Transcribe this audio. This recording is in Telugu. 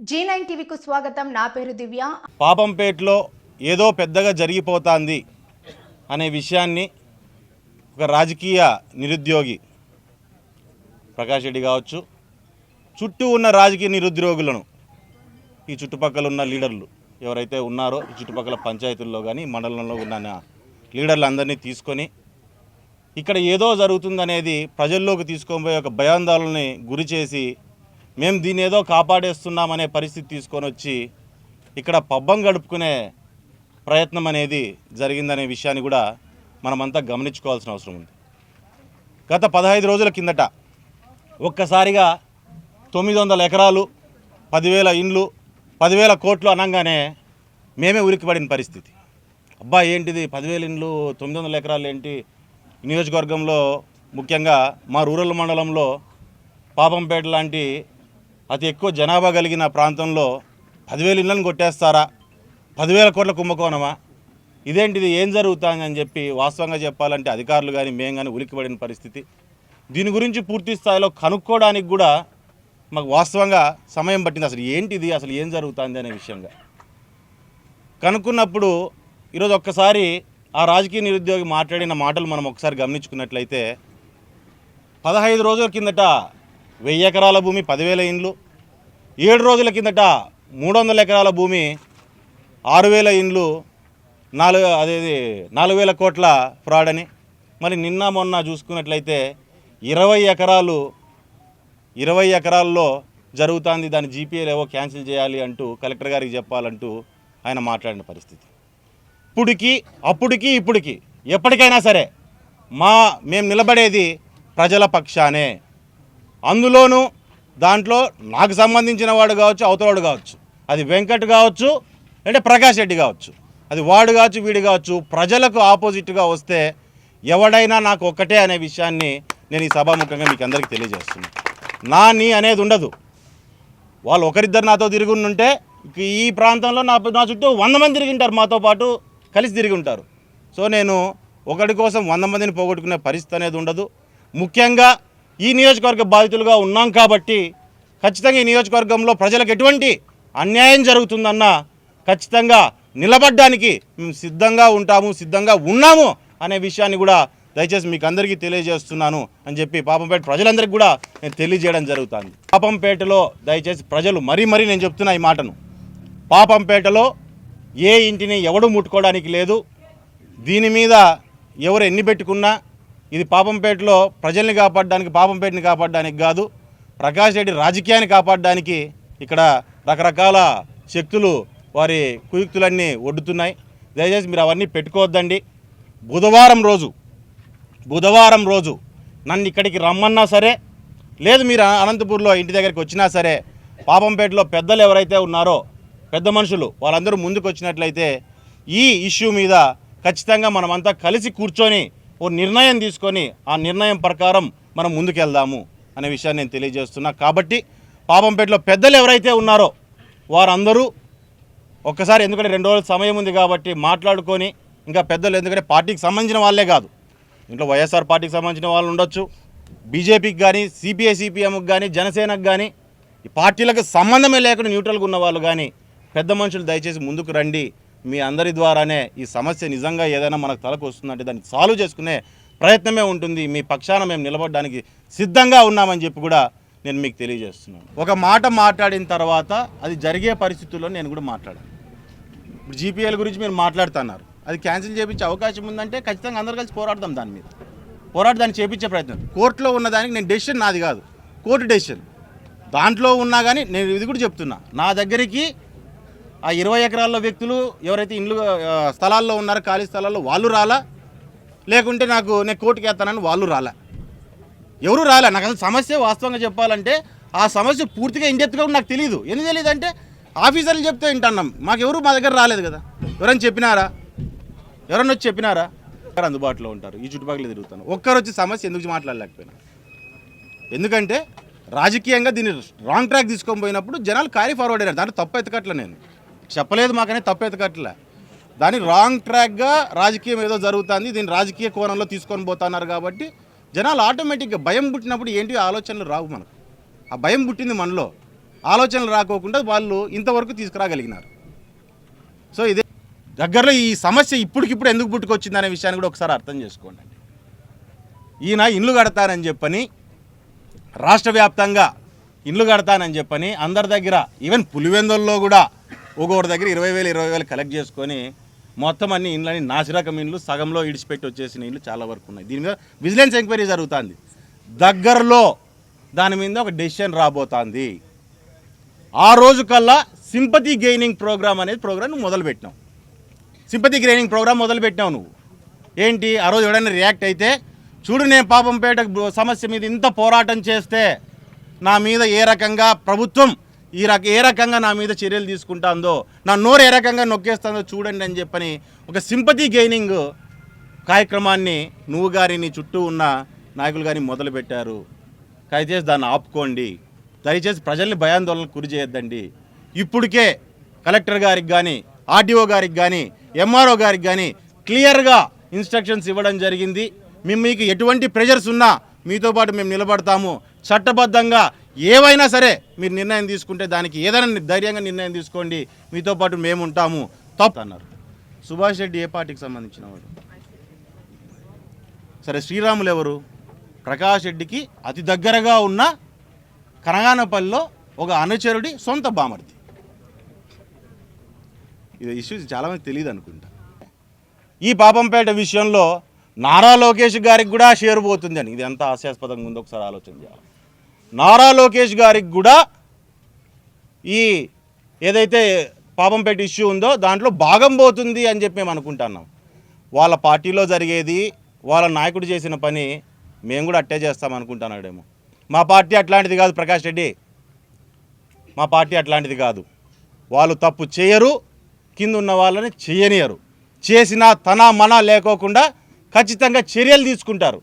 జీ నైన్ టీవీకు స్వాగతం. నా పేరు దివ్య. పాపంపేటలో ఏదో పెద్దగా జరిగిపోతుంది అనే విషయాన్ని ఒక రాజకీయ నిరుద్యోగి ప్రకాష్ రెడ్డి కావచ్చు చుట్టూ ఉన్న రాజకీయ నిరుద్యోగులను ఈ చుట్టుపక్కల ఉన్న లీడర్లు ఎవరైతే ఉన్నారో ఈ చుట్టుపక్కల పంచాయతీల్లో కానీ మండలంలో ఉన్న లీడర్లందరినీ తీసుకొని ఇక్కడ ఏదో జరుగుతుందనేది ప్రజల్లోకి తీసుకొని పోయి ఒక భయాందోళనని గురి చేసి మేము దీన్ని ఏదో కాపాడేస్తున్నామనే పరిస్థితి తీసుకొని వచ్చి ఇక్కడ పబ్బం గడుపుకునే ప్రయత్నం అనేది జరిగిందనే విషయాన్ని కూడా మనమంతా గమనించుకోవాల్సిన అవసరం ఉంది. గత పదహైదు రోజుల కిందట ఒక్కసారిగా తొమ్మిది వందల ఎకరాలు పదివేల ఇండ్లు పదివేల కోట్లు అనగానే మేమే ఉరికిపడిన పరిస్థితి. అబ్బా ఏంటిది? పదివేల ఇండ్లు తొమ్మిది వందల ఎకరాలు ఏంటి? నియోజకవర్గంలో ముఖ్యంగా మా రూరల్ మండలంలో పాపంపేట లాంటి అతి ఎక్కువ జనాభా కలిగిన ప్రాంతంలో పదివేల ఇళ్ళని కొట్టేస్తారా? పదివేల కోట్ల కుంభకోణమా? ఇదేంటిది? ఏం జరుగుతుందని చెప్పి వాస్తవంగా చెప్పాలంటే అధికారులు కానీ మేము కానీ ఉలిక్కిపడిన పరిస్థితి. దీని గురించి పూర్తి స్థాయిలో కనుక్కోవడానికి కూడా మాకు వాస్తవంగా సమయం పట్టింది. అసలు ఏంటిది? అసలు ఏం జరుగుతుంది అనే విషయంగా. కనుక్కున్నప్పుడు ఈరోజు ఒక్కసారి ఆ రాజకీయ నిరుద్యోగి మాట్లాడిన మాటలు మనం ఒకసారి గమనించుకున్నట్లయితే పదహైదు రోజుల కిందట వెయ్యి ఎకరాల భూమి పదివేల ఇండ్లు. ఏడు రోజుల కిందట మూడు వందల ఎకరాల భూమి ఆరు వేల ఇండ్లు నాలుగు అదేది నాలుగు వేల కోట్ల ఫ్రాడ్ అని మరి నిన్న మొన్న చూసుకున్నట్లయితే ఇరవై ఎకరాలు ఇరవై ఎకరాల్లో జరుగుతుంది. దాని జీపీఏలు ఏవో క్యాన్సిల్ చేయాలి అంటూ కలెక్టర్ గారికి చెప్పాలంటూ ఆయన మాట్లాడిన పరిస్థితి. ఇప్పుడికి అప్పుడికి ఇప్పుడికి ఎప్పటికైనా సరే మా మేము నిలబడేది ప్రజల పక్షానే. అందులోనూ దాంట్లో నాకు సంబంధించిన వాడు కావచ్చు అవతలవాడు కావచ్చు. అది వెంకట్ కావచ్చు అంటే ప్రకాష్ రెడ్డి కావచ్చు. అది వాడు కావచ్చు వీడు కావచ్చు ప్రజలకు ఆపోజిట్గా వస్తే ఎవడైనా నాకు ఒక్కటే అనే విషయాన్ని నేను ఈ సభాముఖంగా మీకు అందరికీ తెలియజేస్తున్నాను. నా నీ అనేది ఉండదు. వాళ్ళు ఒకరిద్దరు నాతో తిరుగుంటే ఈ ప్రాంతంలో నా నా చుట్టూ వంద మంది తిరిగి ఉంటారు. మాతో పాటు కలిసి తిరిగి ఉంటారు. సో నేను ఒకటి కోసం వంద మందిని పోగొట్టుకునే పరిస్థితి అనేది ఉండదు. ముఖ్యంగా ఈ నియోజకవర్గ బాధితులుగా ఉన్నాం కాబట్టి ఖచ్చితంగా ఈ నియోజకవర్గంలో ప్రజలకు ఎటువంటి అన్యాయం జరుగుతుందన్న ఖచ్చితంగా నిలబడ్డానికి మేము సిద్ధంగా ఉంటాము సిద్ధంగా ఉన్నాము అనే విషయాన్ని కూడా దయచేసి మీకు అందరికీ తెలియజేస్తున్నాను అని చెప్పి పాపంపేట ప్రజలందరికీ కూడా నేను తెలియజేయడం జరుగుతుంది. పాపంపేటలో దయచేసి ప్రజలు మరీ మరీ నేను చెప్తున్నా ఈ మాటను. పాపంపేటలో ఏ ఇంటిని ఎవడు ముట్టుకోవడానికి లేదు. దీని మీద ఎవరు ఎన్ని పెట్టుకున్నా ఇది పాపంపేటలో ప్రజల్ని కాపాడడానికి పాపంపేటని కాపాడడానికి కాదు ప్రకాష్ రెడ్డి రాజకీయాన్ని కాపాడడానికి ఇక్కడ రకరకాల శక్తులు వారి కుయుక్తులన్నీ ఒడ్డుతున్నాయి. దయచేసి మీరు అవన్నీ పెట్టుకోవద్దండి. బుధవారం రోజు బుధవారం రోజు నన్ను ఇక్కడికి రమ్మన్నా సరే లేదు మీరు అనంతపూర్లో ఇంటి దగ్గరికి వచ్చినా సరే పాపంపేటలో పెద్దలు ఎవరైతే ఉన్నారో పెద్ద మనుషులు వాళ్ళందరూ ముందుకు వచ్చినట్లయితే ఈ ఇష్యూ మీద ఖచ్చితంగా మనమంతా కలిసి కూర్చొని ఓ నిర్ణయం తీసుకొని ఆ నిర్ణయం ప్రకారం మనం ముందుకెళ్దాము అనే విషయాన్ని నేను తెలియజేస్తున్నా. కాబట్టి పాపంపేటలో పెద్దలు ఎవరైతే ఉన్నారో వారందరూ ఒక్కసారి ఎందుకంటే రెండు రోజుల సమయం ఉంది కాబట్టి మాట్లాడుకొని ఇంకా పెద్దలు ఎందుకంటే పార్టీకి సంబంధించిన వాళ్ళే కాదు. ఇంట్లో వైఎస్ఆర్ పార్టీకి సంబంధించిన వాళ్ళు ఉండొచ్చు. బీజేపీకి కానీ సిపిఐ సిపిఎంకి కానీ జనసేనకు కానీ ఈ పార్టీలకు సంబంధమే లేకుండా న్యూట్రల్గా ఉన్న వాళ్ళు కానీ పెద్ద మనుషులు దయచేసి ముందుకు రండి. మీ అందరి ద్వారానే ఈ సమస్య నిజంగా ఏదైనా మనకు తలకు వస్తుందంటే దాన్ని సాల్వ్ చేసుకునే ప్రయత్నమే ఉంటుంది. మీ పక్షాన మేము నిలబడడానికి సిద్ధంగా ఉన్నామని చెప్పి కూడా నేను మీకు తెలియజేస్తున్నాను. ఒక మాట మాట్లాడిన తర్వాత అది జరిగే పరిస్థితుల్లో నేను కూడా మాట్లాడాను. ఇప్పుడు జీపీఎల్ గురించి మీరు మాట్లాడుతున్నారు. అది క్యాన్సిల్ చేయించే అవకాశం ఉందంటే ఖచ్చితంగా అందరు కలిసి పోరాడదాం దాని మీద. పోరాడి దాన్ని చేపించే ప్రయత్నం. కోర్టులో ఉన్నదానికి నేను డెసిషన్ నాది కాదు. Court decision. దాంట్లో ఉన్నా కానీ నేను ఇది కూడా చెప్తున్నా. నా దగ్గరికి ఆ ఇరవై ఎకరాల్లో వ్యక్తులు ఎవరైతే ఇండ్లు స్థలాల్లో ఉన్నారో ఖాళీ స్థలాల్లో వాళ్ళు రాలా? లేకుంటే నాకు నేను కోర్టుకి వేస్తానని వాళ్ళు రాలా? ఎవరు రాలే? నాకు అసలు సమస్య వాస్తవంగా చెప్పాలంటే ఆ సమస్య పూర్తిగా ఇండెత్తుగా నాకు తెలియదు ఎందుకు తెలియదు అంటే ఆఫీసర్లు చెప్తే వింటున్నాం. మాకు ఎవరు మా దగ్గర రాలేదు కదా. ఎవరైనా చెప్పినారా? ఎవరన్నా వచ్చి చెప్పినారా? ఎవరు అందుబాటులో ఉంటారు? ఈ చుట్టుపక్కల తిరుగుతాను ఒక్కరు వచ్చి సమస్య ఎందుకు మాట్లాడలేకపోయినా? ఎందుకంటే రాజకీయంగా దీన్ని రాంగ్ ట్రాక్ తీసుకొని పోయినప్పుడు జనాలు క్యారీ ఫార్వర్డ్ అయినారు. దాంట్లో తప్పు ఎత్తకట్ల నేను. చెప్పలేదు మాకనే తప్పేది ఎత్తకట్లే దాన్ని రాంగ్ ట్రాక్గా రాజకీయం ఏదో జరుగుతుంది దీన్ని రాజకీయ కోణంలో తీసుకొని పోతున్నారు కాబట్టి జనాలు ఆటోమేటిక్గా భయం పుట్టినప్పుడు ఏంటి ఆలోచనలు రావు మనకు. ఆ భయం పుట్టింది మనలో. ఆలోచనలు రాకోకుండా వాళ్ళు ఇంతవరకు తీసుకురాగలిగినారు. సో ఇదే దగ్గరలో ఈ సమస్య ఇప్పటికిప్పుడు ఎందుకు పుట్టుకొచ్చింది అనే విషయాన్ని కూడా ఒకసారి అర్థం చేసుకోండి. ఈయన ఇండ్లు కడతానని చెప్పని రాష్ట్ర వ్యాప్తంగా ఇండ్లు కడతానని చెప్పని అందరి దగ్గర ఈవెన్ పులివెందుల్లో కూడా ఒక్కొక్కటి దగ్గర ఇరవై వేలు ఇరవై వేలు కలెక్ట్ చేసుకొని మొత్తం అన్ని ఇండ్లని నాసిరకం ఇండ్లు సగంలో ఇడిచిపెట్టి వచ్చేసిన ఇండ్లు చాలా వరకు ఉన్నాయి. దీని మీద విజిలెన్స్ ఎంక్వైరీ జరుగుతుంది. దగ్గరలో దాని మీద ఒక డెసిషన్ రాబోతోంది. ఆ రోజు కల్లా సింపతి గెయినింగ్ ప్రోగ్రామ్ అనేది ప్రోగ్రామ్ నువ్వు మొదలుపెట్టినావు. సింపతి గెయినింగ్ ప్రోగ్రామ్ మొదలుపెట్టినావు నువ్వు. ఏంటి? ఆ రోజు ఎవడైనా రియాక్ట్ అయితే చూడు నేను పాపంపేట బ- సమస్య మీద ఇంత పోరాటం చేస్తే నా మీద ఏ రకంగా ప్రభుత్వం ఈ రక ఏ రకంగా నా మీద చర్యలు తీసుకుంటుందో నా నోరు ఏ రకంగా నొక్కేస్తుందో చూడండి అని చెప్పని ఒక సింపతి గెయినింగ్ కార్యక్రమాన్ని నువ్వు గారి నీ చుట్టూ ఉన్న నాయకులు గారిని మొదలుపెట్టారు. దయచేసి దాన్ని ఆపుకోండి. దయచేసి ప్రజల్ని భయాందోళనకు గురి చేయొద్దండి. ఇప్పటికే కలెక్టర్ గారికి కానీ ఆర్డీఓ గారికి కానీ ఎంఆర్ఓ గారికి కానీ క్లియర్గా ఇన్స్ట్రక్షన్స్ ఇవ్వడం జరిగింది. మేము మీకు ఎటువంటి ప్రెషర్స్ ఉన్నా మీతో పాటు మేము నిలబడతాము. చట్టబద్ధంగా ఏవైనా సరే మీరు నిర్ణయం తీసుకుంటే దానికి ఏదైనా ధైర్యంగా నిర్ణయం తీసుకోండి. మీతో పాటు మేము ఉంటాము. తప్పు అన్నారు. సుభాష్ రెడ్డి ఏ పార్టీకి సంబంధించిన వాడు సరే శ్రీరాములు ఎవరు? ప్రకాష్ రెడ్డికి అతి దగ్గరగా ఉన్న కనగానపల్లిలో ఒక అనుచరుడి సొంత బామర్ది. ఇది ఇష్యూ చాలామంది తెలియదు అనుకుంటా. ఈ పాపంపేట విషయంలో నారా లోకేష్ గారికి కూడా షేర్ పోతుంది అని ఇది ఎంత హాస్యాస్పదంగా ఉందో. ఒకసారి ఆలోచన చేయాలి. నారా లోకేష్ గారికి కూడా ఈ ఏదైతే పాపంపేట ఇష్యూ ఉందో దాంట్లో భాగం పోతుంది అని చెప్పి మేము అనుకుంటున్నాం. వాళ్ళ పార్టీలో జరిగేది వాళ్ళ నాయకుడు చేసిన పని మేము కూడా అట్టే చేస్తాం అనుకుంటున్నాడేమో. మా పార్టీ అట్లాంటిది కాదు ప్రకాష్ రెడ్డి. మా పార్టీ అట్లాంటిది కాదు. వాళ్ళు తప్పు చేయరు కింద ఉన్న వాళ్ళని చేయనియరు. చేసిన తన మన లేకోకుండా ఖచ్చితంగా చర్యలు తీసుకుంటారు.